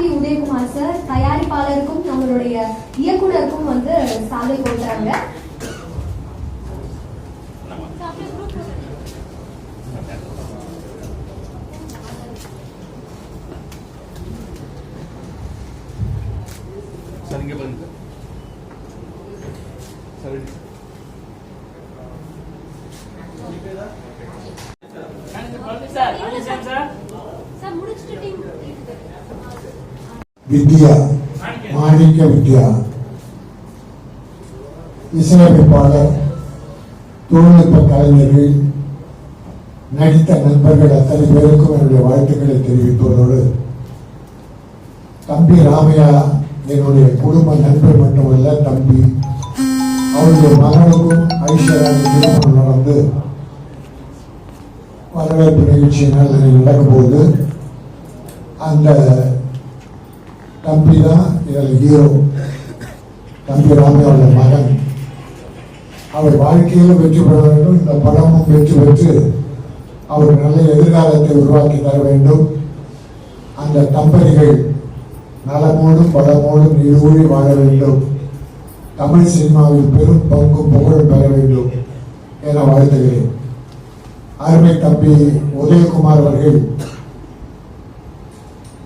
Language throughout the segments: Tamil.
We Udhayakumar sir. தயாரிப்பாளருக்கும் நம்மளுடைய இயக்குனருக்கும் வந்து சாலை கொடுக்குறாங்க சார் இங்கே பாருங்க sir sir sir sir sir முடிச்சுட்டு வித்யா மாணிக்க வித்யா இசையமைப்பாளர் தொழில்நுட்ப கலைஞர்கள் நடித்த நண்பர்கள் அத்தனை பேருக்கும் என்னுடைய வாழ்த்துக்களை தெரிவிப்பதோடு தம்பி ராமையா என்னுடைய குடும்ப நண்பர் மட்டுமல்ல தம்பி அவருடைய மகனுக்கும் ஐஸ்வர்யாவுக்கும் திருமணம் நடந்து வரவேற்பு நிகழ்ச்சியினால் நடக்கும்போது அந்த தம்பி தான் இதில் ஹீரோ தம்பி ராமையோட மகன் அவர் வாழ்க்கையிலும் வெற்றி பெற வேண்டும் இந்த படமும் வெற்றி பெற்று அவர் நல்ல எதிர்காலத்தை உருவாக்கி தர வேண்டும் அந்த தம்பதிகள் நலமோடும் பலமோடும் இருவழி வாழ வேண்டும் தமிழ் சினிமாவில் பெரும் பங்கும் புகழும் பெற வேண்டும் என வாழ்த்துகிறேன் அருமை தம்பி உதயகுமார் அவர்கள்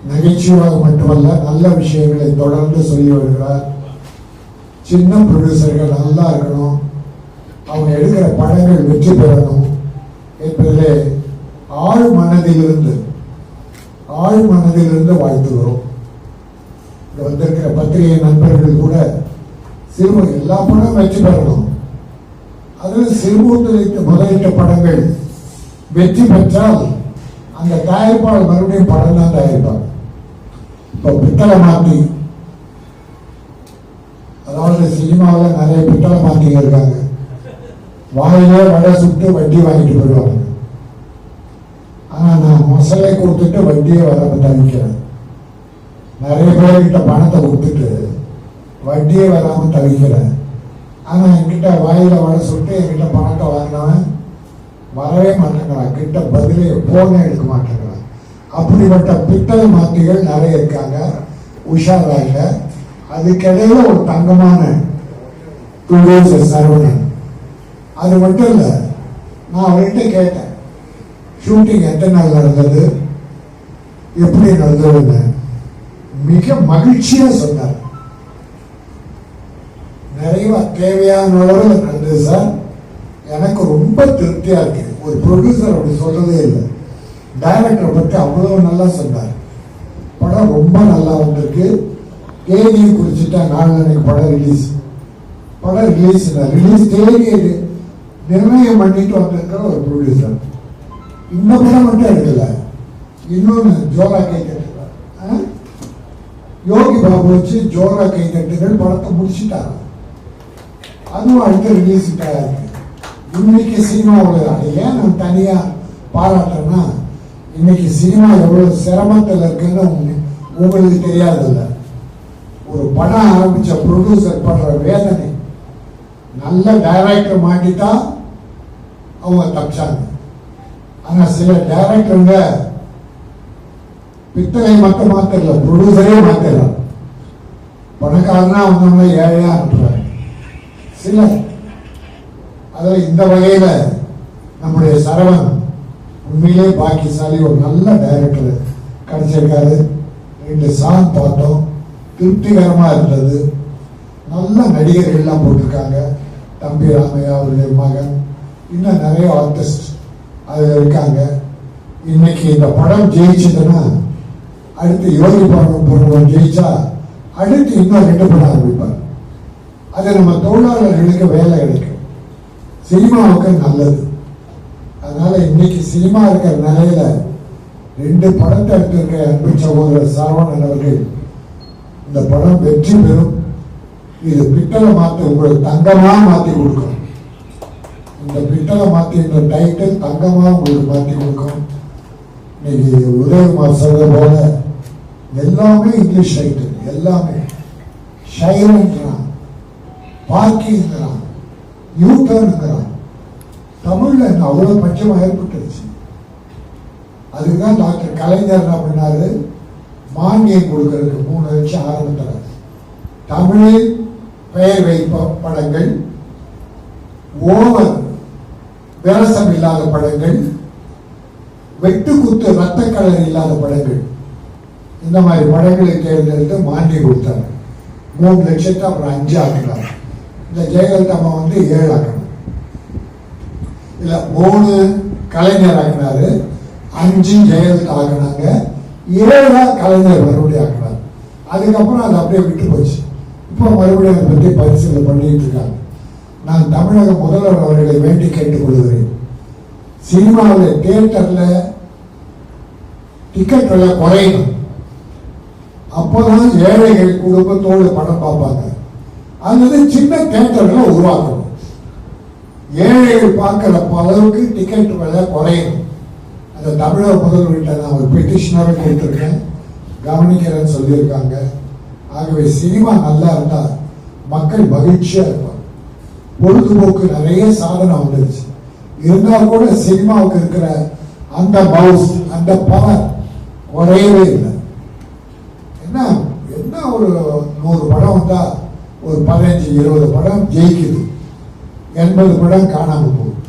நகைச்சுவாக மட்டுமல்ல நல்ல விஷயங்களை தொடர்ந்து சொல்லி வருகிறார். சின்ன ப்ரொடியூசர்கள் நல்லா இருக்கணும். அவங்க எடுக்கிற படங்கள் வெற்றி பெறணும் என்பதிலே ஆழ் மனதிலிருந்து ஆழ் மனதிலிருந்து வாழ்த்துகிறோம் இங்கே வந்திருக்கிற பத்திரிகை நண்பர்கள் கூட சிறும எல்லா படமும் வெற்றி பெறணும். அதில் சிறுமூட்டலிட்டு முதலிட்ட படங்கள் வெற்றி பெற்றால் அந்த தயாரிப்பாளர் மறுபடியும் படம் தான் தயாரிப்பாங்க இப்போ பித்தளை மாத்தி அதாவது சினிமாவில் நிறைய பித்தளை மாத்திங்க இருக்காங்க. வாயிலே வடை சுட்டு வட்டி வாங்கிட்டு போயிடுவாங்க. ஆனால் நான் மொசலை கொடுத்துட்டு வட்டியை வராமல் தவிக்கிறேன். நிறைய பேர்கிட்ட பணத்தை கொடுத்துட்டு வட்டியே வராமல் தவிக்கிறேன். ஆனால் என்கிட்ட வாயில வடை சுட்டு என்கிட்ட பணத்தை வாங்கினவன் வரவே மாட்டேங்கிறான். கிட்ட பதிலே போனே எடுக்க மாட்டேங்கிறான். அப்படிப்பட்ட பித்தளை மாத்திகள் நிறைய இருக்காங்க. உஷாராங்க அதுக்கிடையில ஒரு தங்கமான டுடேஸ் சரவணன். அது மட்டும் இல்லை நான் அவர்கிட்ட கேட்டேன் ஷூட்டிங் எத்தனை நாள் நடந்தது? எப்படி நடந்ததுன்னு? மிக மகிழ்ச்சியா சொன்னார். நிறைய தேவையான நடந்தது சார் எனக்கு ரொம்ப திருப்தியா இருக்கு. ஒரு ப்ரொடியூசர் அப்படி சொல்றதே இல்லை. டைரக்டர் பற்றி அவ்வளோ நல்லா சொன்னார். படம் ரொம்ப நல்லா வந்திருக்கு. தேதியை குறிச்சிட்டா நாளைக்கு படம் ரிலீஸ் படம் ரிலீஸ் ரிலீஸ் தேதியை நிர்ணயம் பண்ணிட்டு வந்திருக்கிற ஒரு ப்ரொடியூசர் இந்த படம் மட்டும் எடுக்கல. இன்னொன்று ஜோரா கை தட்டுகள் யோகி பாபு வச்சு ஜோரா கை தட்டுகள் படத்தை முடிச்சிட்டாங்க. அதுவும் அடுத்த ரிலீஸ் இருக்கு இன்னைக்கு சினிமாவில் அதை ஏன் நான் தனியாக பாராட்டுறேன்னா இன்னைக்கு சினிமா எவ்வளவு சிரமத்தில் இருக்குன்னு உங்க- உங்களுக்கு தெரியாதுல்ல. ஒரு படம் ஆரம்பிச்ச ப்ரொடியூசர் படுற வேதனை. நல்ல டைரக்டர் மாட்டிட்டா அவங்க தப்பிச்சாங்க. ஆனால் சில டைரக்டருங்க பித்தளை மட்டும் மாத்திரல ப்ரொடியூசரே மாத்திரலாம் பணக்காரனா வந்தவங்க ஏழையா அனுப்புறாங்க சில அதில் இந்த வகையில் நம்முடைய சரவன் உண்மையிலே பாக்கியசாலி ஒரு நல்ல டைரக்டர் கிடைச்சிருக்காரு ரெண்டு சாங் பார்த்தோம். திருப்திகரமாக இருந்தது. நல்ல நடிகர்கள்லாம் போட்டிருக்காங்க. தம்பி ராமையா அவருடைய மகன். இன்னும் நிறைய ஆர்டிஸ்ட் அதில் இருக்காங்க. இன்னைக்கு இந்த படம் ஜெயிச்சதுன்னா அடுத்து யோகி படம் போடுறவன் ஜெயிச்சா அடுத்து இன்னும் ரெண்டு படம் ஆரம்பிப்பார். அது நம்ம தொழிலாளர்களுக்கு வேலை கிடைக்கும். சினிமாவுக்கு நல்லது. அதனால இன்னைக்கு சினிமா இருக்கிற நிலையில ரெண்டு படத்தை எடுத்திருக்க அன்பு சகோதரர் சரவணன் அவர்கள் இந்த படம் வெற்றி பெறும். இது பிட்டலை மாற்றி உங்களுக்கு தங்கமாக மாற்றி கொடுக்கும். இந்த பிட்டலை மாற்றி இந்த டைட்டில் தங்கமாக உங்களுக்கு மாற்றி கொடுக்கும். இன்னைக்கு உதயகுமார் சொல்ற போல எல்லாமே இங்கிலீஷ் டைட்டில் எல்லாமே. ஷைரன்றான் பார்க்கிங்கிறான் யூட்டர்னுங்கிறான் தமிழ்ல இந்த அவ்வளவு பட்சமா ஏற்பட்டுருச்சு? அதுதான் டாக்டர் கலைஞர் என்ன பண்ணாரு? மானியம் கொடுக்கறதுக்கு மூணு லட்சம் ஆரம்பித்தார் தமிழில் பெயர் வைப்ப படங்கள் ஓவர் விரசம் இல்லாத படங்கள் வெட்டு குத்து ரத்த கலர் இல்லாத படங்கள். இந்த மாதிரி படங்களை தேர்ந்தெடுத்து மானியம் கொடுத்தாங்க மூணு லட்சத்தை அப்புறம் அஞ்சு ஆக்கினாங்க இந்த ஜெயலலிதா அம்மா வந்து ஏழு ஆக்கணும் இல்லை மூணு கலைஞர் ஆகினார். அஞ்சு ஜெயலலிதா ஆகினாங்க. ஏழா கலைஞர் மறுபடியும் ஆகினார். அதுக்கப்புறம் அது அப்படியே விட்டு போச்சு. இப்போ மறுபடியும் அதை பற்றி பரிசீலனை பண்ணிட்டு இருக்காங்க. நான் தமிழக முதல்வர் அவர்களை வேண்டி கேட்டுக்கொள்கிறேன். சினிமாவில் தியேட்டரில் டிக்கெட் விலை குறையணும். அப்போதான் ஏழைகள் குடும்பத்தோடு படம் பார்ப்பாங்க. அல்லது சின்ன தியேட்டர்களை உருவாக்கணும். ஏழைகள் பார்க்கிற அளவுக்கு டிக்கெட் விலை குறையும். அந்த தமிழக முதல்வர்கிட்ட நான் ஒரு பெட்டிஷனாக கேட்டிருக்கேன். கவனிக்கிறேன்னு சொல்லியிருக்காங்க. ஆகவே சினிமா நல்லா இருந்தால் மக்கள் மகிழ்ச்சியாக இருப்பாங்க. பொழுதுபோக்கு நிறைய சாதனை வந்துருச்சு. இருந்தால் கூட சினிமாவுக்கு இருக்கிற அந்த பவுஸ் அந்த பவர் குறையவே இல்லை. என்ன என்ன ஒரு நூறு படம் வந்தால் ஒரு பதினஞ்சு இருபது படம் ஜெயிக்குது. எண்பது படம் காணாமல் போகும்.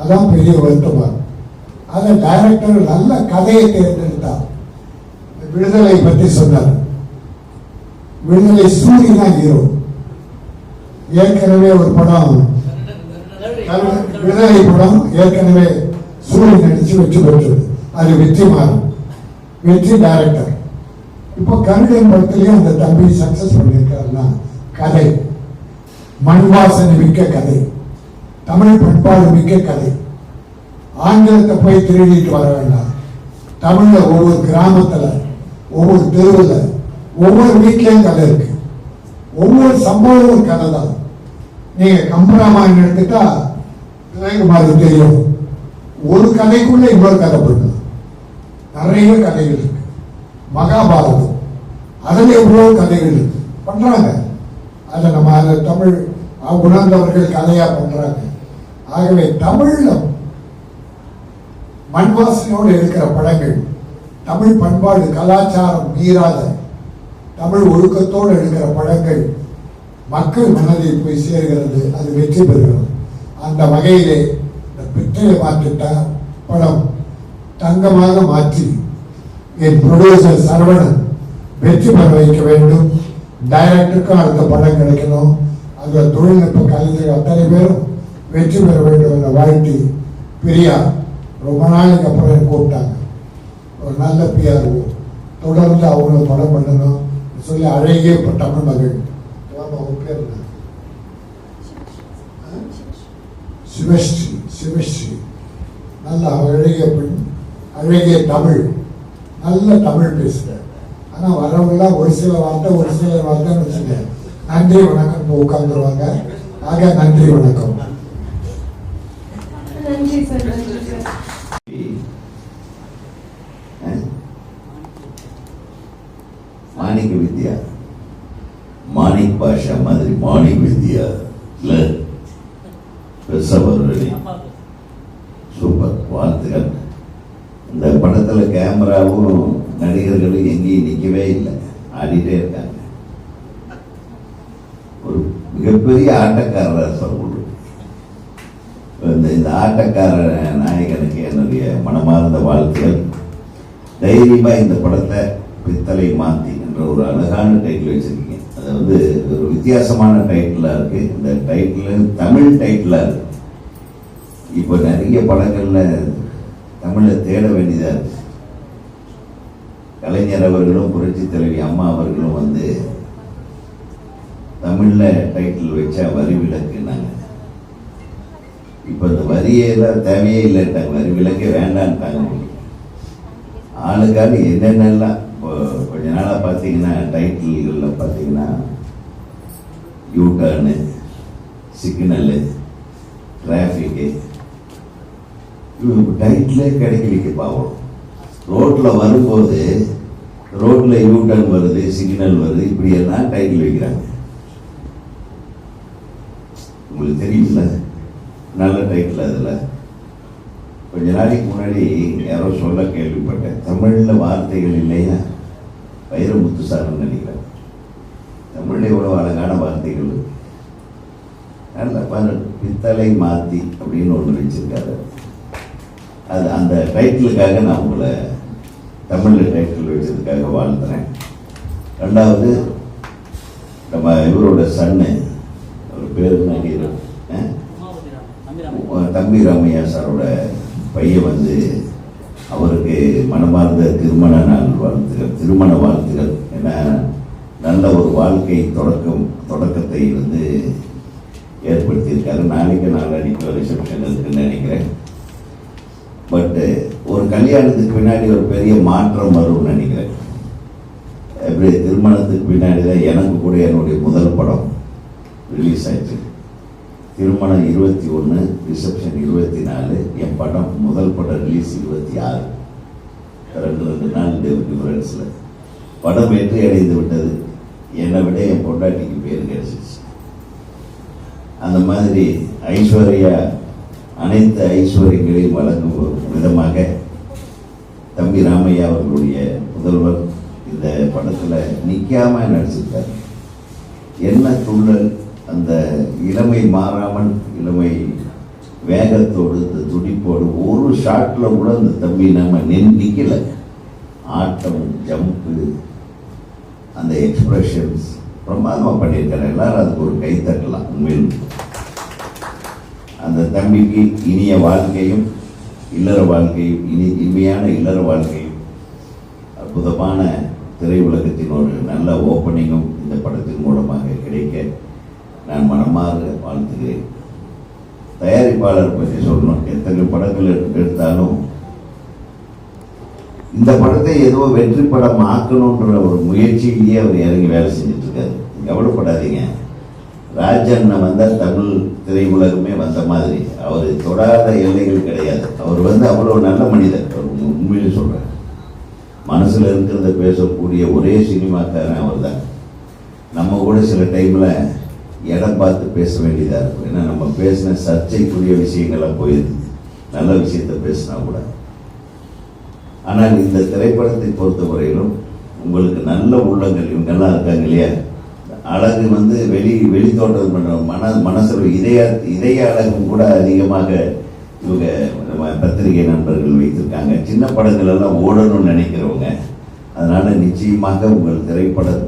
அதான் பெரிய வருத்தமாக இருக்கு. டைரக்டர் நல்ல கதையை தேர்ந்தெடுத்தார் விடுதலை பற்றி சொன்னார். விடுதலை சூரி தான் ஹீரோ ஏற்கனவே ஒரு படம் விடுதலை படம் ஏற்கனவே சூரிய நடிச்சு வெற்றி பெற்றது. அது வெற்றி மாறும் வெற்றி டைரக்டர் இப்போ கருடன் படத்துலேயும் அந்த தம்பி சக்சஸ் பண்ணியிருக்காருன்னா கதை. மண்வாசனை மிக்க கதை. தமிழ் பண்பாடு மிக்க கதை. ஆங்கிலத்தை போய் திருடிட்டு வர வேண்டாம். தமிழ்ல ஒவ்வொரு கிராமத்துல ஒவ்வொரு தெருவில் ஒவ்வொரு வீட்லேயும் கதை இருக்கு. ஒவ்வொரு சம்பவமும் கதை தான். நீங்க கம்பராமாயணம் எடுத்துட்டா விவேகுமாருக்கு தெரியும். ஒரு கதைக்குள்ள இவ்வளோ கதை போயிடலாம் நிறைய கதைகள் இருக்கு. மகாபாரதம். அதுல எவ்வளவு கதைகள் இருக்கு. பண்றாங்க. அதை நம்ம அதில் தமிழ் உணர்ந்தவர்கள் கலையாக பண்றாங்க ஆகவே தமிழ்ல மண் வாசனையோடு இருக்கிற படங்கள் தமிழ் பண்பாடு கலாச்சாரம் மீறாத தமிழ் ஒழுக்கத்தோடு எடுக்கிற படங்கள் மக்கள் மனதில் போய் சேர்கிறது அது வெற்றி பெறுகிறது. அந்த வகையிலே இந்த பிற்றையை மாற்றிட்ட படம் தங்கமாக மாற்றி என் ப்ரொடியூசர் சரவணன் வெற்றி பெற வைக்க வேண்டும். டைரக்டருக்கும் அடுத்த படம் கிடைக்கணும். அந்த தொழில்நுட்ப கலைஞர்கள் அத்தனை பேரும் வெற்றி பெற வேண்டும் என வாழ்த்தி பெரியார் ரொம்ப நாளைக்கு அப்புறம் கூப்பிட்டாங்க. ஒரு நல்ல பிஆர்ஓ தொடர்ந்து அவங்களும் படம் பண்ணணும். சொல்லி அழகிய இப்போ தமிழ் மகள். அவங்க பேர் ஆ? சிவஸ்ரீ சிவஸ்ரீ. நல்ல அழகிய பெண் அழகிய தமிழ். நல்ல தமிழ் பேசுகிறேன் ஆனால் வரவங்களாம் ஒரு சில வார்த்தை ஒரு சில வார்த்தைன்னு வச்சுங்க நன்றி வணக்கம். உட்காந்துருவாங்க ஆக நன்றி வணக்கம். நன்றி சார் நன்றி சார். மாணிக்க வித்யா. மாணிக் பாஷா மாதிரி மாணிக் வித்யா. இல்ல? சூப்பர். வாழ்த்துக்கள். இந்த படத்துல கேமராவும் நடிகர்களும் எங்கேயும் நிக்கவே இல்லை. ஆடிட்டே இருக்காங்க ஒரு மிகப்பெரிய ஆட்டக்காரர் சொல்றது இந்த இந்த ஆட்டக்கார நாயகனுக்கு என்னுடைய மனமார்ந்த வாழ்த்துகள். தைரியமாக இந்த படத்தை பித்தளை மாத்தி என்ற ஒரு அழகான டைட்டில் வச்சுருக்கீங்க. அது வந்து ஒரு வித்தியாசமான டைட்டிலாக இருக்குது இந்த டைட்டில் தமிழ் டைட்டிலாக இருக்குது இப்போ நிறைய படங்கள்ல தமிழை தேட வேண்டியதாக இருக்குது கலைஞர் அவர்களும் புரட்சி தலைவி அம்மா அவர்களும் வந்து தமிழ்ல டைட்டில் வச்சா வரி விலக்குனாங்க இப்போ இந்த வரியெல்லாம் தேவையே இல்லைட்டாங்க வரி விலக்கே வேண்டான்ட்டாங்க. ஆளுக்காக என்னென்னலாம் இப்போ கொஞ்ச நாளாக பார்த்தீங்கன்னா டைட்டில்களில் பார்த்தீங்கன்னா யூ டர்னு சிக்னலு டிராஃபிக்கு டைட்டிலே கிடைக்கலிக்கு பாவம். ரோட்டில் வரும்போது ரோட்டில் யூ டர்ன் வருது சிக்னல் வருது இப்படியெல்லாம் டைட்டில் வைக்கிறாங்க. உங்களுக்கு தெரியும்ல? நல்ல டைட்டில் அதில். கொஞ்ச நாளைக்கு முன்னாடி யாரோ சொல்ல கேள்விப்பட்டேன். தமிழில் வார்த்தைகள் இல்லையா? வைரமுத்து சார்னு நினைக்கிறேன். தமிழில் எவ்வளோ அழகான வார்த்தைகள் நல்ல பாரு பித்தளை மாத்தி அப்படின்னு ஒன்று வச்சுருக்காரு. அது அந்த டைட்டிலுக்காக நான் உங்களை தமிழில் டைட்டில் வச்சதுக்காக வாழ்த்துறேன். ரெண்டாவது நம்ம இவரோட சன்னு பேர் என்ன தம்பி தம்பி ராமையா சாரோட பையன் வந்து அவருக்கு மனமார்ந்த திருமண நாள் வாழ்த்துகள் திருமண வாழ்த்துகள் ஏன்னா நல்ல ஒரு வாழ்க்கை தொடக்கம் தொடக்கத்தை வந்து ஏற்படுத்தியிருக்காரு. நாளைக்கு நாளடிக்கு ரிசப்ஷன் இருக்குன்னு நினைக்கிறேன். பட்டு ஒரு கல்யாணத்துக்கு பின்னாடி ஒரு பெரிய மாற்றம் வரும்னு நினைக்கிறேன். எப்படி திருமணத்துக்கு பின்னாடி தான் எனக்கு கூட என்னுடைய முதல் படம். ரிலீஸ் ஆயிடுச்சு திருமணம் இருபத்தி ஒன்று ரிசப்ஷன் இருபத்தி நாலு என் படம் முதல் படம் ரிலீஸ் இருபத்தி ஆறு. ரெண்டு ரெண்டு நாள் டிஃபரன்ஸில் படம் வெற்றி அடைந்து விட்டது. என்னை விட என் பொண்டாட்டிக்கு பேர் கிடைச்சிச்சு அந்த மாதிரி ஐஸ்வர்யா அனைத்து ஐஸ்வர்யங்களையும் வழங்கும் விதமாக தம்பி ராமையா அவர்களுடைய முதல்வர் இந்த படத்தில் நிற்காம நடிச்சிருக்காரு. என்ன துள்ளல் அந்த இளமை மாறாமல் இளமை வேகத்தோடு இந்த துடிப்போடு ஒரு ஷாட்டில் கூட அந்த தம்பி நம்ம நின் ஆட்டம் ஜம்ப்பு அந்த எக்ஸ்பிரஷன்ஸ் பிரமாதமாக பண்ணியிருக்காரு. எல்லாரும் அதுக்கு ஒரு கை தட்டலாம் உண்மையில் அந்த தம்பிக்கு இனிய வாழ்க்கையும் இல்லற வாழ்க்கையும் இனி இனிமையான இல்லற வாழ்க்கையும் அற்புதமான திரையுலகத்தின் ஒரு நல்ல ஓப்பனிங்கும் இந்த படத்தின் மூலமாக கிடைக்க நான் மனமாற வாழ்த்துகிறேன் தயாரிப்பாளர் பற்றி சொல்லணும். எத்தனை படங்கள் எடுத்தாலும் இந்த படத்தை ஏதோ வெற்றி படம் ஆக்கணுன்ற ஒரு முயற்சியிலேயே அவர் இறங்கி வேலை செஞ்சுட்டு இருக்காரு கவலைப்படாதீங்க. ராஜன் வந்தால் தமிழ் திரையுலகமே வந்த மாதிரி. அவர் தொடாத எல்லைகள் கிடையாது. அவர் வந்து அவ்வளோ நல்ல மனிதர். அவர் உண்மையிலே சொல்கிறார் மனசில் இருக்கிறத பேசக்கூடிய ஒரே சினிமாக்காரன் அவர் தான் நம்ம கூட சில டைமில் இடம் பார்த்து பேச வேண்டியதாக இருக்கும். ஏன்னா நம்ம பேசின சர்ச்சைக்குரிய விஷயங்கள்லாம் போயிடுது. நல்ல விஷயத்த பேசினா கூட. ஆனால் இந்த திரைப்படத்தை பொறுத்தவரையிலும் உங்களுக்கு நல்ல உள்ளங்கள் இவங்கெல்லாம் இருக்காங்க இல்லையா? அழகு வந்து வெளி வெளி தோட்டம் பண்ணுற மன மனசில் இதய இதய அழகும் கூட அதிகமாக இவங்க நம்ம பத்திரிகை நண்பர்கள் வைத்திருக்காங்க. சின்ன படங்கள் எல்லாம் ஓடணும்னு நினைக்கிறவங்க அதனால் நிச்சயமாக உங்கள் திரைப்படம்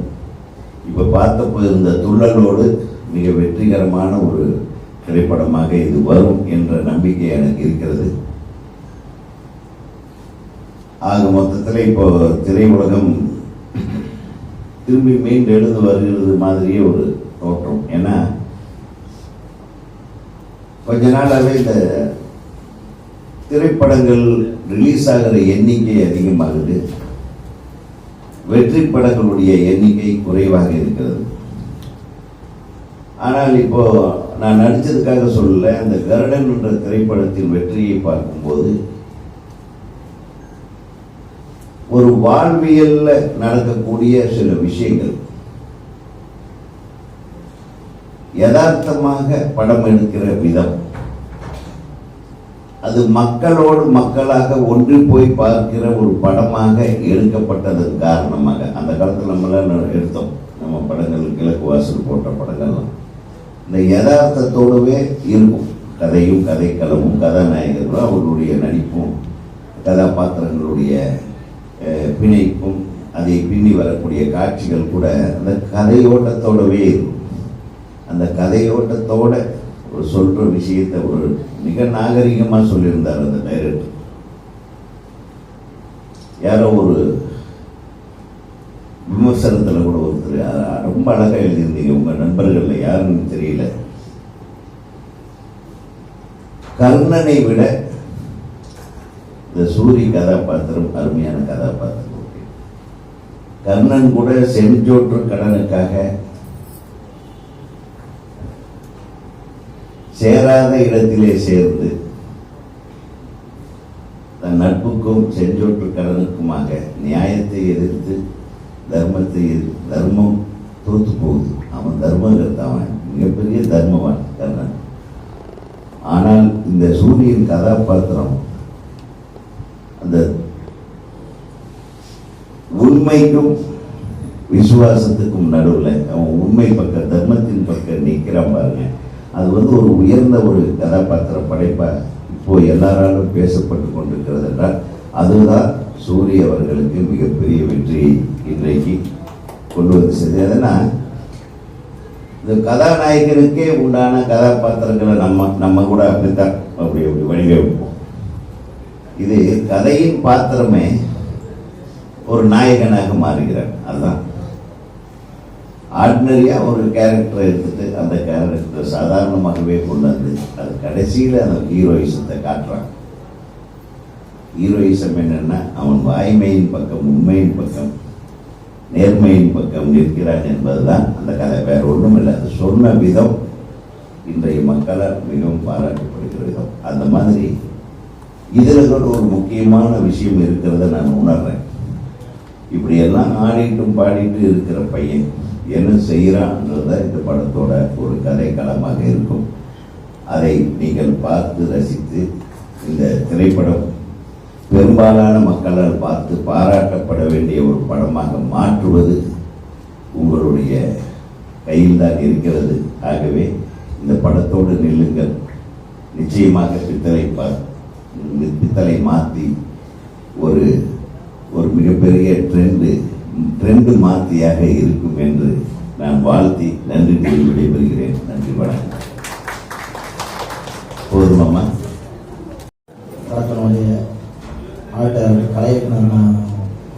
இப்போ பார்த்தப்போ இருந்த துள்ளலோடு மிக வெற்றிகரமான ஒரு திரைப்படமாக இது வரும் என்ற நம்பிக்கை எனக்கு இருக்கிறது. ஆக மொத்தத்தில் இப்போ திரையுலகம் திரும்பி மீண்டு எழுந்து வருகிறது மாதிரியே ஒரு தோற்றம். ஏன்னா கொஞ்ச நாளாகவே இந்த திரைப்படங்கள் ரிலீஸ் ஆகிற எண்ணிக்கை அதிகமாகுது. வெற்றி படங்களுடைய எண்ணிக்கை குறைவாக இருக்கிறது. ஆனால் இப்போ நான் நடித்ததுக்காக சொல்லல அந்த கருடன் என்ற திரைப்படத்தின் வெற்றியை பார்க்கும்போது ஒரு வாழ்வியல்ல நடக்கக்கூடிய சில விஷயங்கள். யதார்த்தமாக படம் எடுக்கிற விதம். அது மக்களோடு மக்களாக ஒன்றி போய் பார்க்கிற ஒரு படமாக எடுக்கப்பட்டதன் காரணமாக அந்த காலத்தில் நம்மளாம் எடுத்தோம். நம்ம படங்கள் கிழக்கு வாசல் போட்ட படங்கள்லாம். அந்த யதார்த்தத்தோடவே இருக்கும். கதையும் கதைக்களமும் கதாநாயகர்களும் அவர்களுடைய நடிப்பும் கதாபாத்திரங்களுடைய பிணைப்பும் அதை பின்னி வரக்கூடிய காட்சிகள் கூட அந்த கதையோட்டத்தோடவே இருக்கும். அந்த கதையோட்டத்தோட ஒரு சொல்கிற விஷயத்தை ஒரு மிக நாகரிகமாக சொல்லியிருந்தார் அந்த டைரக்டர். யாரோ ஒரு விமர்சனத்தில் கூட ஒருத்தர் ரொம்ப அழகாக எழுதியிருந்தீங்க. உங்கள் நண்பர்களில் யாருன்னு தெரியல. கர்ணனை விட இந்த சூரி கதாபாத்திரம் அருமையான கதாபாத்திரம். கர்ணன் கூட செஞ்சோற்று கடனுக்காக சேராத இடத்திலே சேர்ந்து தன் நட்புக்கும் செஞ்சோற்று கடனுக்குமாக நியாயத்தை எதிர்த்து தர்மத்தை தர்மம் தோத்து போகுது. அவன் தர்மங்கிறது அவன் மிகப்பெரிய தர்மவான் கர்ணன். ஆனால் இந்த சூரியன் கதாபாத்திரம் அந்த உண்மைக்கும் விசுவாசத்துக்கும் நடுவில் அவன் உண்மை பக்கம் தர்மத்தின் பக்கம் நிற்கிறான் பாருங்க. அது வந்து ஒரு உயர்ந்த ஒரு கதாபாத்திர படைப்பாக இப்போ எல்லாராலும் பேசப்பட்டு கொண்டிருக்கிறது என்றால் அதுதான் சூரிய அவர்களுக்கு மிகப்பெரிய வெற்றி இன்றைக்கு கொண்டு வந்து சேர்ந்தது ஏன்னா இந்த கதாநாயகனுக்கே உண்டான கதாபாத்திரங்களை நம்ம நம்ம கூட அப்படித்தான் அப்படி அப்படி வடிவமைப்போம் இது கதையின் பாத்திரமே ஒரு நாயகனாக மாறுகிறார். அதுதான். ஆர்டினரியா ஒரு கேரக்டரை எடுத்துட்டு அந்த கேரக்டர் சாதாரணமாகவே கொண்டு வந்து அது கடைசியில் அந்த ஹீரோயிசத்தை காட்டுறான் ஹீரோயிசம் என்னன்னா அவன் வாய்மையின் பக்கம் உண்மையின் பக்கம் நேர்மையின் பக்கம் நிற்கிறான் என்பதுதான் அந்த கதை. வேற ஒன்றும் இல்லை அது சொன்ன விதம் இன்றைய மக்களால் மிகவும் பாராட்டப்படுகிற விதம். அந்த மாதிரி இதில் கூட ஒரு முக்கியமான விஷயம் இருக்கிறத நான் உணர்றேன். இப்படியெல்லாம் ஆடிட்டும் பாடிட்டு இருக்கிற பையன் என்ன செய்கிறான்றத இந்த படத்தோட ஒரு கதை களமாக இருக்கும். அதை நீங்கள் பார்த்து ரசித்து இந்த திரைப்படம் பெரும்பாலான மக்களால் பார்த்து பாராட்டப்பட வேண்டிய ஒரு படமாக மாற்றுவது உங்களுடைய கையில் தான் இருக்கிறது. ஆகவே இந்த படத்தோடு நில்லுங்கள். நிச்சயமாக பித்தளை பா பித்தளை மாற்றி ஒரு ஒரு மிகப்பெரிய ட்ரெண்டு ட்ரெண்டு மாற்றியாக இருக்கும் என்று நான் வாழ்த்தி நன்றி விடைபெறுகிறேன். நன்றி வணக்கம். போதுமாம்மா. ஆர்டர் கலையை நான்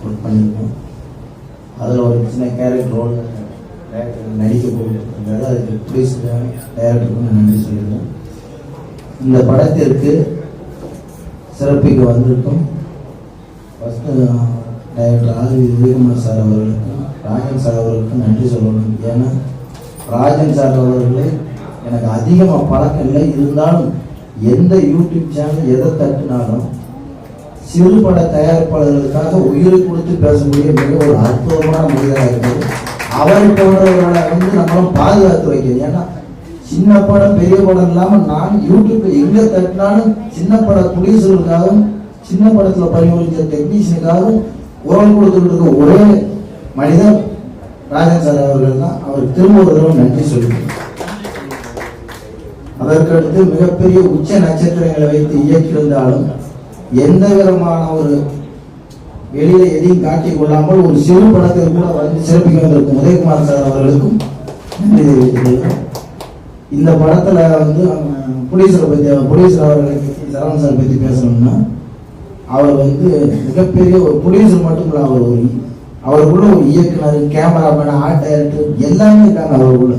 ஒர்க் பண்ணியிருக்கோம். அதில் ஒரு சின்ன கேரக்டர் ரோல் நடிக்க போயிருக்காங்க அதுக்கு ப்ளீஸ் டைரக்டருக்கும் நான் நன்றி சொல்லியிருக்கேன் இந்த படத்திற்கு சிறப்பிக்க வந்திருக்கும் first director R V. Vijayakumar sir அவர்களுக்கும் ராஜன் சார் அவர்களுக்கும் நன்றி சொல்லணும். ஏன்னா ராஜன் சார் அவர்களே எனக்கு அதிகமாக பழக்கம் இல்லை. இருந்தாலும் எந்த யூடியூப் சேனல் எதை தட்டினாலும் சிறுபட தயாரிப்பாளர்களுக்காக உயிரை கொடுத்து பேசக்கூடிய மிக ஒரு அற்புதமான மனிதராக இருக்காரு. அவரை போன்றவர்களை வந்து நம்மளும் பாதுகாத்து வைக்கணும். ஏன்னா சின்ன படம் பெரிய படம் இல்லாமல் நான் யூடியூப்ல எங்க தட்டினாலும் சின்ன பட ப்ரொடியூசர்களுக்காகவும் சின்ன படத்தில் பணிபுரிஞ்ச டெக்னீஷியனுக்காகவும் குரல் கொடுத்துட்டு இருக்க ஒரே மனிதர் ராஜன் சார் அவர்கள் தான். அவர் திரும்ப ஒரு தடவை நன்றி சொல்லிக்கிறேன். அதற்கடுத்து மிகப்பெரிய உச்ச நட்சத்திரங்களை வைத்து இயக்கியிருந்தாலும் எந்த விதமான ஒரு வெளியில எதையும் காட்டிக் கொள்ளாமல் ஒரு சிறு படத்தை கூட வந்து சிறப்பிக்க வந்திருக்கும் உதயகுமார் சார் அவர்களுக்கும் நன்றி தெரிவித்துக் இந்த படத்துல வந்து புலீசரை பத்தி புலீசர் அவர்களை பத்தி சரவணன் சார் பத்தி பேசணும்னா அவர் வந்து மிகப்பெரிய ஒரு புலீசர் மட்டும் இல்லை அவர் ஒரு அவருக்குள்ள ஒரு இயக்குனர் கேமராமேன் ஆர்ட் டைரக்டர் எல்லாமே இருக்காங்க அவருக்குள்ள.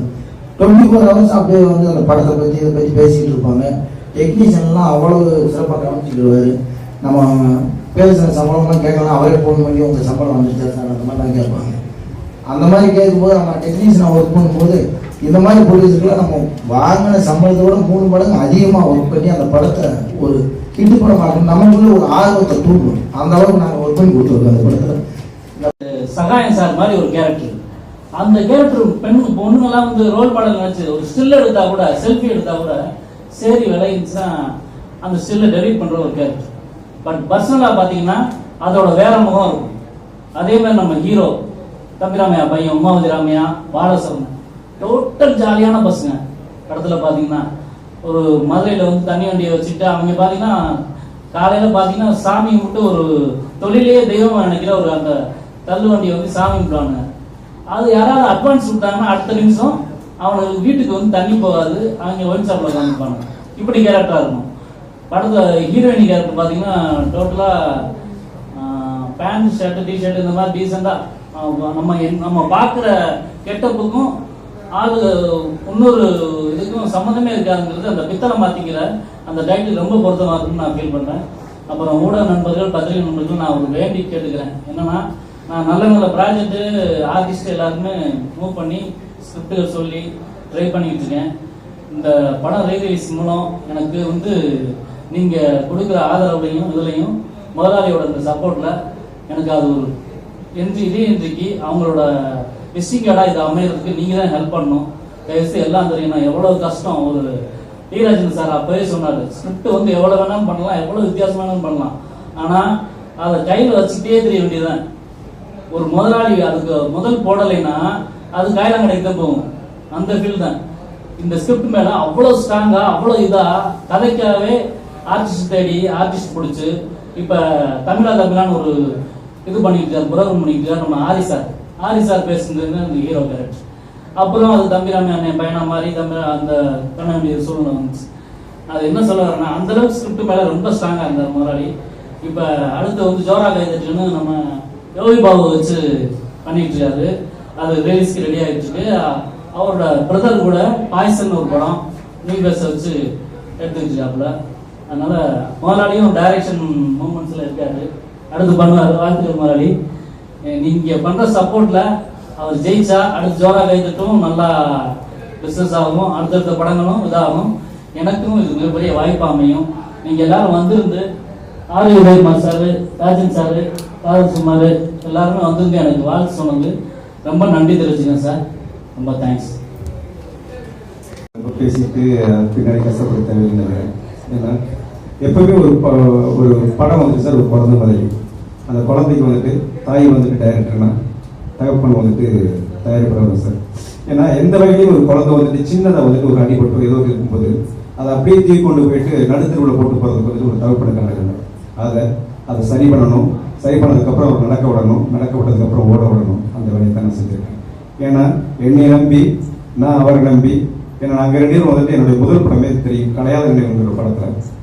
டுவெண்ட்டி ஃபோர் ஹவர்ஸ் அப்படியே வந்து அந்த படத்தை பற்றி இதை பற்றி பேசிகிட்டு இருப்பாங்க. டெக்னீஷியன்லாம் அவ்வளவு சிறப்பாக கவனிச்சுக்கிடுவாரு. நம்ம பேசுகிற சம்பளம்லாம் கேட்கலாம் அவரே ஃபோன் பண்ணி உங்கள் சம்பளம் வந்துட்டு சார் அந்த மாதிரிலாம் கேட்பாங்க. அந்த மாதிரி கேட்கும்போது நம்ம டெக்னீஷியனை ஒர்க் பண்ணும்போது இந்த மாதிரி ப்ரொடியூசர்லாம் நம்ம வாங்கின சம்பளத்தோட மூணு மடங்கு அதிகமாக ஒர்க் பண்ணி அந்த படத்தை ஒரு கிட்டு படம் பார்க்கணும் நமக்குள்ள ஒரு ஆர்வத்தை தூண்டும். அந்த அளவுக்கு நாங்கள் ஒர்க் பண்ணி கொடுத்துருக்கோம் அந்த படத்தில். சகாயம் சார் மாதிரி ஒரு கேரக்டர் அந்த கேரக்டர் பெண் பொண்ணுங்கெல்லாம் வந்து ரோல் மாடல் நினைச்சு ஒரு ஸ்டில் எடுத்தா கூட செல்ஃபி எடுத்தா கூட சரி விளையுச்சுன்னா அந்த ஸ்டில்லை டெலிட் பண்ற ஒரு கேரக்டர் பட் பர்சனலா பார்த்தீங்கன்னா அதோட வேற முகம் இருக்கும். அதே மாதிரி நம்ம ஹீரோ தம்பிராமையா பையன் உமாவதி ராமையா பாலசரன் டோட்டல் ஜாலியான பஸ்ஸுங்க படத்துல பார்த்தீங்கன்னா ஒரு மதுரையில் வந்து தண்ணி வண்டியை வச்சுட்டு அவங்க பார்த்தீங்கன்னா காலையில் பார்த்தீங்கன்னா சாமி கும்பிட்டு ஒரு தொழிலே தெய்வம் நினைக்கிற ஒரு அந்த தள்ளு வண்டியை வந்து சாமி கும்பிடுவாங்க அது யாராவது அட்வான்ஸ் விட்டாங்கன்னா அடுத்த நிமிஷம் அவனுக்கு வீட்டுக்கு வந்து தண்ணி போகாது அவங்க ஒயின் சாப்பிட காமிப்பாங்க இப்படி கேரக்டராக இருக்கும். படத்தில் ஹீரோயினி கேரக்டர் பார்த்தீங்கன்னா டோட்டலாக பேண்ட் ஷர்ட் டிஷர்ட் இந்த மாதிரி டீசெண்டாக நம்ம நம்ம பார்க்குற கெட்டப்புக்கும் ஆளு இன்னொரு இதுக்கும் சம்மந்தமே இருக்காதுங்கிறது அந்த பித்தளை மாத்திக்கிற அந்த டைட்டில் ரொம்ப பொருத்தமாக இருக்குன்னு நான் ஃபீல் பண்ணுறேன் அப்புறம் ஊடக நண்பர்கள் பத்திரிகை நண்பர்கள் நான் ஒரு வேண்டி கேட்டுக்கிறேன். என்னன்னா நான் நல்ல நல்ல ப்ராஜெக்ட்டு ஆர்டிஸ்ட் எல்லாருமே மூவ் பண்ணி ஸ்கிரிப்டுகள் சொல்லி ட்ரை பண்ணிக்கிட்டு இருக்கேன். இந்த படம் ரீரிலீஸ் மூலம் எனக்கு வந்து நீங்கள் கொடுக்குற ஆதரவுலையும் இதுலையும் முதலாளியோட இந்த சப்போர்ட்டில் எனக்கு அது ஒரு என்று இதே இன்றைக்கு அவங்களோட விசிங் கார்டாக இது அமையிறதுக்கு நீங்கள் தான் ஹெல்ப் பண்ணணும். தயவுசெய்து எல்லாம் தெரியும். நான் எவ்வளோ கஷ்டம். ஒரு தீராஜன் சார் அப்பவே சொன்னார். ஸ்கிரிப்ட் வந்து எவ்வளோ வேணாலும் பண்ணலாம். எவ்வளோ வித்தியாசம் வேணாலும் பண்ணலாம். ஆனால் அதை கையில் வச்சுக்கிட்டே தெரிய வேண்டியதுதான். ஒரு முதலாளி அதுக்கு முதல் போடலைன்னா அது காயலாங்கடைக்கு தான் போகும். அந்த ஃபீல் தான். இந்த ஸ்கிரிப்ட் மேலே அவ்வளோ ஸ்ட்ராங்காக அவ்வளோ இதாக கதைக்காகவே ஆர்டிஸ்ட் தேடி ஆர்டிஸ்ட் பிடிச்சி இப்போ தமிழா தமிழான்னு ஒரு இது பண்ணிட்டு புரோகம் பண்ணிட்டு நம்ம ஆரி சார் ஆரி சார் பேசுனது அந்த ஹீரோ கேரக்டர் அப்புறம் அது தம்பிராமி அண்ணன் பையனா மாதிரி தம்பி அந்த பண்ண வேண்டிய சூழ்நிலை வந்துச்சு. அது என்ன சொல்ல வரேன்னா அந்த அளவுக்கு ஸ்கிரிப்ட் மேலே ரொம்ப ஸ்ட்ராங்காக இருந்தார் முதலாளி. இப்போ அடுத்து வந்து ஜோரா கைதட்டுன்னு நம்ம யோகி பாபு வச்சு பண்ணிட்டு இருக்காரு. அது ரிலீஸ்க்கு ரெடி ஆயிட்டு அவரோட பிரதர் கூட பாய்சன் ஒரு படம் நீ பேச வச்சு எடுத்துக்கிட்டாப்புல அதனால முதலாளியும் டைரக்ஷன் மூமெண்ட்ஸில் இருக்காரு. அடுத்து பண்ணுவார் வாழ்த்துக்கள் முதலாளி. நீங்கள் பண்ணுற சப்போர்ட்டில் அவர் ஜெயிச்சா அடுத்து ஜோரா கைதட்டும் நல்லா பிஸ்னஸ் ஆகும் அடுத்தடுத்த படங்களும் இதாகும். எனக்கும் இது மிகப்பெரிய வாய்ப்பு அமையும். நீங்கள் எல்லாரும் வந்திருந்து R Udayakumar sir Rajan sir காதல் சுமார் எல்லாருமே வந்திருந்து எனக்கு வாழ்த்து சொன்னது. ரொம்ப நன்றி தெரிவிச்சுக்கேன் சார். ரொம்ப தேங்க்ஸ் ரொம்ப பேசிட்டு பின்னாடி கஷ்டப்படுத்த தேவையில்லை ஏன்னா எப்பவுமே ஒரு ப- ஒரு படம் வந்துட்டு சார் ஒரு குழந்தை மாதிரி அந்த குழந்தைக்கு வந்துட்டு தாய் வந்துட்டு டைரக்டர்னா தகப்பன் வந்துட்டு தயாரிப்பாளர் சார். ஏன்னா எந்த வகையிலையும் ஒரு குழந்தை வந்துட்டு சின்னதாக வந்துட்டு ஒரு அடிபட்டு ஏதோ இருக்கும்போது அதை அப்படியே தூக்கி கொண்டு போயிட்டு நடுத்தருவில் போட்டு போகிறதுக்கு வந்துட்டு ஒரு தகப்பனுக்கான எண்ணம். அதை அதை சரி பண்ணணும். சரி பண்ணதுக்கப்புறம் அவர் நடக்க விடணும். நடக்க விட்டதுக்கப்புறம் ஓட விடணும். அந்த வேலையை தான் நான் செஞ்சுருக்கேன். ஏன்னா என்னை நம்பி நான் அவரை நம்பி ஏன்னா நாங்கள் ரெண்டு பேரும் வந்துட்டு என்னுடைய முதல் படமே தெரியும். கலையாத நினைவுங்கிற ஒரு படத்தில்.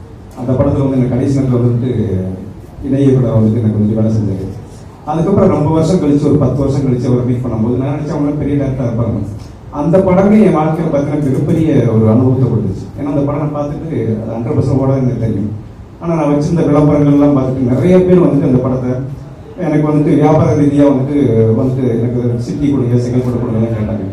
அந்த படத்தில் வந்து எனக்கு கடைசி நேரத்தில் வந்துட்டு இணைய படம் வந்துட்டு எனக்கு கொஞ்சம் வேலை செஞ்சது அதுக்கப்புறம் ரொம்ப வருஷம் கழிச்சு ஒரு பத்து வருஷம் கழிச்சு அவரை மீட் பண்ணும்போது நான் நினைச்சேன் அவங்க பெரிய டேரக்டராக இருப்பாங்க. அந்த படமே என் வாழ்க்கையில் பார்த்தீங்கன்னா மிகப்பெரிய ஒரு அனுபவத்தை கொடுத்துச்சு. ஏன்னா அந்த படம் நான் பார்த்துட்டு அது ஹண்ட்ரட் பர்சன்ட் ஓட எனக்கு தெரியும். ஆனால் நான் வச்சிருந்த விளம்பரங்கள்லாம் பார்த்துட்டு நிறைய பேர் வந்துட்டு அந்த படத்தை எனக்கு வந்துட்டு வியாபார ரீதியாக வந்துட்டு வந்துட்டு எனக்கு சிட்டி கொடுங்க செங்கல் கொடுங்கலாம் கேட்டாங்க.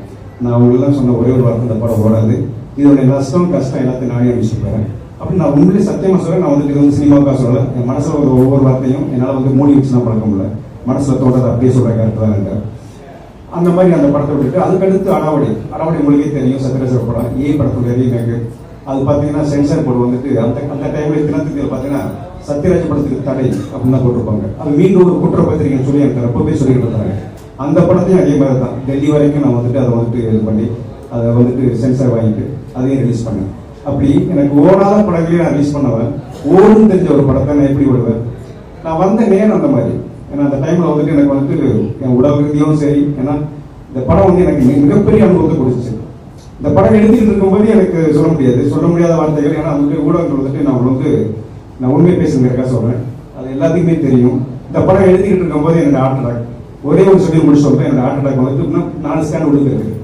நான் அவங்களெல்லாம் சொன்ன ஒரே ஒரு வார்த்தை இந்த படம் ஓடாது. இதோடைய நஷ்டம் கஷ்டம் எல்லாத்தையும் நானே அனுப்பிச்சுக்கிறேன் அப்படி நான் உண்மையிலே சத்தியமா சொல்றேன் நான் வந்துட்டு வந்து சினிமாவுக்காக சொல்லல. என் மனசுல ஒரு ஒவ்வொரு வார்த்தையும் என்னால் வந்து மூடி வச்சு நான் பழக்க முடியல. மனசுல தோட்டத்தை அப்படியே சொல்ற கருத்து தான் அந்த மாதிரி அந்த படத்தை விட்டுட்டு அதுக்கடுத்து அடாவடி. அடாவடி உங்களுக்கே தெரியும் சத்யராஜர் படம் ஏ படத்துடைய ரீமேக்கு அது பார்த்தீங்கன்னா சென்சார் போர்டு வந்துட்டு அந்த அந்த டைம்ல தினத்துக்கு பார்த்தீங்கன்னா சத்யராஜ் படத்துக்கு தடை அப்படின்னு தான் போட்டிருப்பாங்க. அது மீண்டும் ஒரு குற்றப்பத்திரிகைன்னு சொல்லி எனக்கு ரொம்பவே சொல்லிட்டு இருந்தாங்க. அந்த படத்தையும் அதே மாதிரி தான் டெல்லி வரைக்கும் நான் வந்துட்டு அதை வந்துட்டு இது பண்ணி அதை வந்துட்டு சென்சார் வாங்கிட்டு அதையும் ரிலீஸ் பண்ணேன். அப்படி எனக்கு ஓடாத படங்களையும் நான் ரிலீஸ் பண்ணுவேன். ஓடும் தெரிஞ்ச ஒரு படத்தை நான் எப்படி விடுவேன் நான் வந்த நேரம் அந்த மாதிரி. ஏன்னா அந்த டைமில் வந்துட்டு எனக்கு வந்துட்டு என் உடல் ரீதியும் சரி. ஏன்னா இந்த படம் வந்து எனக்கு மிகப்பெரிய அனுபவத்தை கொடுத்துச்சு. இந்த படம் எழுதிட்டு இருக்கும்போது எனக்கு சொல்ல முடியாது. சொல்ல முடியாத வார்த்தைகள் ஏன்னா வந்துட்டு ஊடகங்கள் வந்துட்டு நான் வந்து நான் உண்மை பேசுங்கிறக்கா சொல்றேன். அது எல்லாத்துக்குமே தெரியும். இந்த படம் எழுதிக்கிட்டு இருக்கும்போது எனக்கு ஹார்ட் அட்டாக் ஒரே ஒரு சொல்லி முடிச்சு சொல்றேன். எனக்கு ஹார்ட் அட்டாக் வந்துட்டு இன்னும் நாலு ஸ்கேன் விழுந்துருக்கு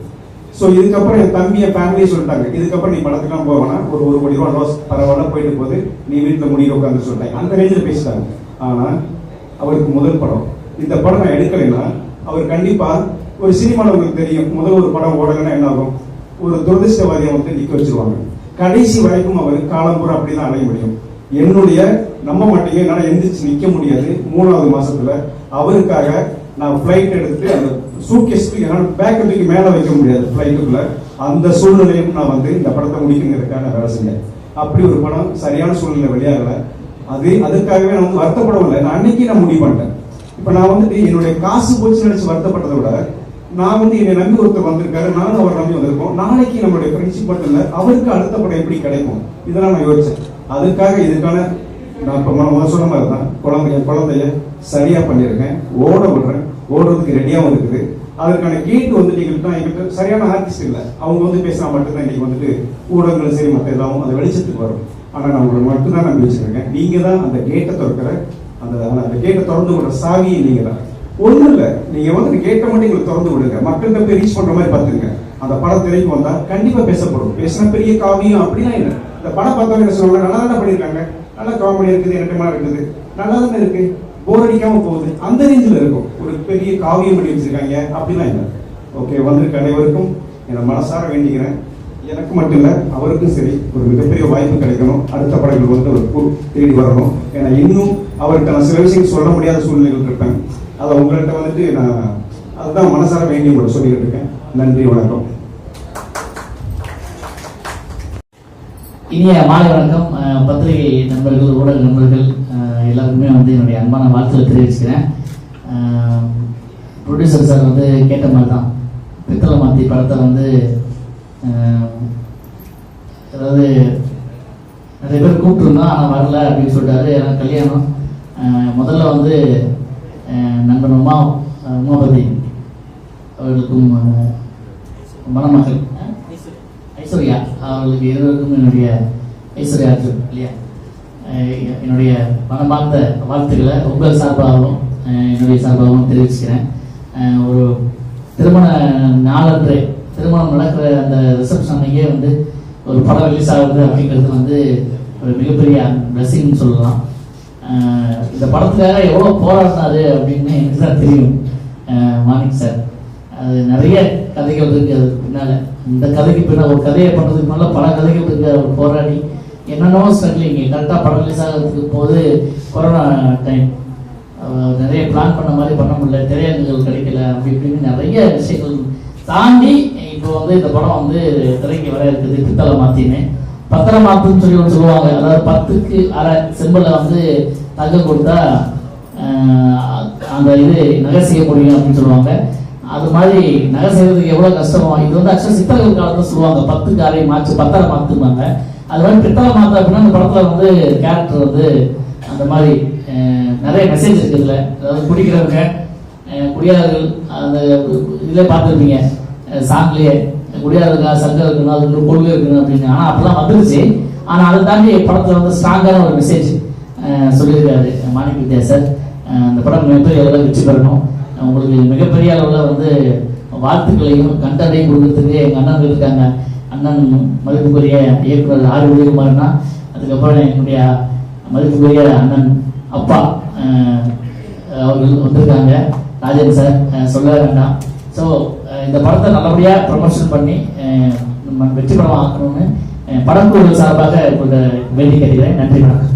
ஸோ இதுக்கப்புறம் என் தம்பியை ஃபேமிலியை ஃபேமிலியே சொல்லிட்டாங்க. இதுக்கப்புறம் நீ படத்துக்குலாம் போவேனா ஒரு ஒரு கோடி ரூபா லாஸ் பரவாயில்ல போயிட்டு போகுது. நீ வீட்டில் முடிய உட்காந்து சொல்லிட்டாங்க. அந்த ரேஞ்சில் பேசிட்டாங்க. ஆனால் அவருக்கு முதல் படம். இந்த படம் நான் எடுக்கலைன்னா அவர் கண்டிப்பாக ஒரு சினிமாவில் உங்களுக்கு தெரியும். முதல் ஒரு படம் ஓடலைன்னா என்ன ஆகும்? ஒரு துரதிருஷ்டவாதியை வந்து நிக்க வச்சிருவாங்க. கடைசி வரைக்கும் அவர் காலம்பூர் அப்படி தான் அடைய முடியும். என்னுடைய நம்ப மாட்டீங்க. என்னால் எந்திரிச்சு நிற்க முடியாது. மூணாவது மாசத்துல அவருக்காக நான் ஃப்ளைட் எடுத்து அந்த சூட்கேஸ்க்கு என்னால் பேக்கப்புக்கு மேலே வைக்க முடியாது ஃப்ளைட்டுக்குள்ள அந்த சூழ்நிலையும் நான் வந்து இந்த படத்தை முடிக்கணுங்கிறதுக்காக வேலை செஞ்சேன். அப்படி ஒரு படம் சரியான சூழ்நிலை வெளியாகல. அது அதுக்காகவே நான் வந்து வருத்தப்படவில்லை. நான் அன்னைக்கு நான் முடிவு பண்ணிட்டேன். இப்போ நான் வந்துட்டு என்னுடைய காசு போச்சு நினைச்சு வருத்தப்பட்டதை விட நான் வந்து என்னை நம்பி ஒருத்தர் வந்திருக்காரு. நானும் அவர் நம்பி வந்திருக்கோம். நாளைக்கு நம்மளுடைய ஃப்ரெண்ட்ஷிப் மட்டும் இல்லை அவருக்கு அடுத்த படம் எப்படி கிடைக்கும்? இதெல்லாம் நான் யோசிச்சேன். அதுக்காக இதுக்கான நான் இப்போ முதல்ல சொன்ன மாதிரி தான் குழந்தைய குழந்தைய சரியாக பண்ணியிருக்கேன். ஓட விடுறேன். ஓடுறதுக்கு ரெடியாகவும் இருக்குது. அதற்கான கேட் வந்துட்டு தான் எங்களுக்கு சரியான ஆர்டிஸ்ட் இல்லை. அவங்க வந்து பேசினா மட்டும்தான் இன்னைக்கு வந்துட்டு ஊடகங்கள் சரி மற்ற எல்லாமும் அந்த வெளிச்சத்துக்கு வரும். ஆனால் நான் உங்களை மட்டும்தான் நம்பி வச்சிருக்கேன். நீங்கள் தான் அந்த கேட்டை திறக்கிற அந்த அந்த கேட்டை திறந்து விடுற சாவியை நீங்கள் தான். ஒன்றும் இல்லை. நீங்கள் வந்துட்டு கேட்டை மட்டும் எங்களுக்கு திறந்து விடுங்க. மக்கள்கிட்ட போய் ரீச் பண்ணுற மாதிரி பார்த்துங்க அந்த படம் திரைக்கு கண்டிப்பாக பேசப்படும். பேசின பெரிய காவியம் அப்படிலாம் இல்லை. இந்த படம் பார்த்தவங்க சொல்லுவாங்க? நல்லா தானே பண்ணியிருக்காங்க. நல்லா காமெடி இருக்குது என்டர்டைமா இருக்குது. நல்லா தானே இருக்குது போர் அடிக்காம போகுது. அந்த ரேஞ்சில் இருக்கும். ஒரு பெரிய காவியம் பண்ணி வச்சிருக்காங்க. அப்படிலாம் இல்லை. ஓகே வந்திருக்க அனைவருக்கும் என்னை மனசார வேண்டிக்கிறேன். எனக்கு மட்டும் இல்லை அவருக்கும் சரி ஒரு மிகப்பெரிய வாய்ப்பு கிடைக்கணும். அடுத்த படங்கள் வந்து அவர் கூ- தேடி வரணும். ஏன்னா இன்னும் அவர்கிட்ட நான் சில விஷயங்கள் சொல்ல முடியாத சூழ்நிலைகள் இருப்பேன். அதை உங்கள்கிட்ட வந்துட்டு நான் அதுதான் மனசார வேண்டிய கூட சொல்லிக்கிட்டு இருக்கேன். நன்றி வணக்கம். இனிய மாலை வணக்கம். பத்திரிகை நண்பர்கள் ஊடக நண்பர்கள். எல்லாருக்குமே வந்து என்னுடைய அன்பான வாழ்த்துக்களை தெரிவிச்சுக்கிறேன். ப்ரொடியூசர் சார் வந்து கேட்ட மாதிரி தான் பித்தளை மாற்றி படத்தை வந்து அதாவது நிறைய பேர் கூப்பிட்டுருந்தோம் ஆனால் வரல அப்படின்னு சொல்லிட்டாரு. எனக்கு கல்யாணம். முதல்ல வந்து நண்பன் உமா உமாபதி அவர்களுக்கும் மணமகள் ஐஸ்வர்யா அவர்களுக்கு இருவருக்கும் என்னுடைய ஐஸ்வர்யா அர்ஜுன் இல்லையா? என்னுடைய மனமார்ந்த வாழ்த்துக்களை உங்கள் சார்பாகவும் என்னுடைய சார்பாகவும் தெரிவிச்சுக்கிறேன். ஒரு திருமண நாளன்று திருமணம் நடக்கிற அந்த ரிசப்ஷன் அன்னைக்கே வந்து ஒரு படம் ரிலீஸ் ஆகுது அப்படிங்கிறது வந்து ஒரு மிகப்பெரிய பிளஸிங்னு சொல்லலாம். இந்த படத்துக்காக எவ்வளோ போராடினாரு அப்படின்னு எனக்கு தான் தெரியும் மாணிக் சார் அது நிறைய கதைகள் இருக்கு அதுக்கு பின்னால். இந்த கதைக்கு பின்னால் ஒரு கதையை பண்ணுறதுக்கு முன்னால் பல கதைகள் இருக்கு அவர் போராடி என்னென்னவோ ஸ்ட்ரகிளிங் கரெக்டாக படம் ரிலீஸ் ஆகிறதுக்கு போது கொரோனா டைம் நிறைய பிளான் பண்ண மாதிரி பண்ண முடியல. திரையரங்குகள் கிடைக்கல. அப்படி இப்படின்னு நிறைய விஷயங்கள் தாண்டி இப்போ வந்து இந்த படம் வந்து திரைக்கு வர இருக்குது. பித்தளை மாத்தின்னு. பத்திர மாத்துன்னு சொல்லி ஒன்று சொல்லுவாங்க. அதாவது பத்துக்கு அரை செம்பில் வந்து தங்கம் கொடுத்தா அந்த இது நகை செய்ய முடியும் அப்படின்னு சொல்லுவாங்க. அது மாதிரி நகை செய்யறதுக்கு எவ்வளோ கஷ்டமோ இது வந்து ஆக்சுவலா சித்தர்கள் காலத்தில் சொல்லுவாங்க. பத்துக்கு அரை மாற்று பத்தரை மாற்றுவாங்க அது மாதிரி பித்தளை மாதா அப்படின்னா அந்த படத்தில் வந்து கேரக்டர் வந்து அந்த மாதிரி நிறைய மெசேஜ் இருக்கு இதில். அதாவது குடிக்கிறவங்க குடியாதவர்கள் அந்த இதுல பார்த்துருப்பீங்க. சாங்லேயே குடியாளர்களா சங்கம் இருக்கணும் அது கொள்கை இருக்கணும் அப்படின்னு. ஆனால் அப்போலாம் வந்துருச்சு. ஆனால் அதை தாண்டி படத்தில் வந்து ஸ்ட்ராங்கான ஒரு மெசேஜ் சொல்லியிருக்காரு மாணிக் வித்யா சார் அந்த படம் மிகப்பெரிய அளவில் வெற்றி பெறணும். உங்களுக்கு மிகப்பெரிய அளவில் வந்து வாழ்த்துக்களையும் கண்டனையும் கொடுக்கறதுக்கு எங்கள் அண்ணன் இருக்காங்க. அண்ணன் மதிப்புக்குரிய இயக்குனர் ஆர் உதயகுமார்னா அதுக்கப்புறம் என்னுடைய மதிப்புக்குரிய அண்ணன் அப்பா அவர்கள் வந்திருக்காங்க. ராஜன் சார் சொல்ல வேண்டாம். ஸோ இந்த படத்தை நல்லபடியாக ப்ரமோஷன் பண்ணி வெற்றி படம் ஆக்கணும்னு படம் படக்குழு சார்பாக உங்களை வேண்டி கேட்கிறேன் நன்றி வணக்கம்.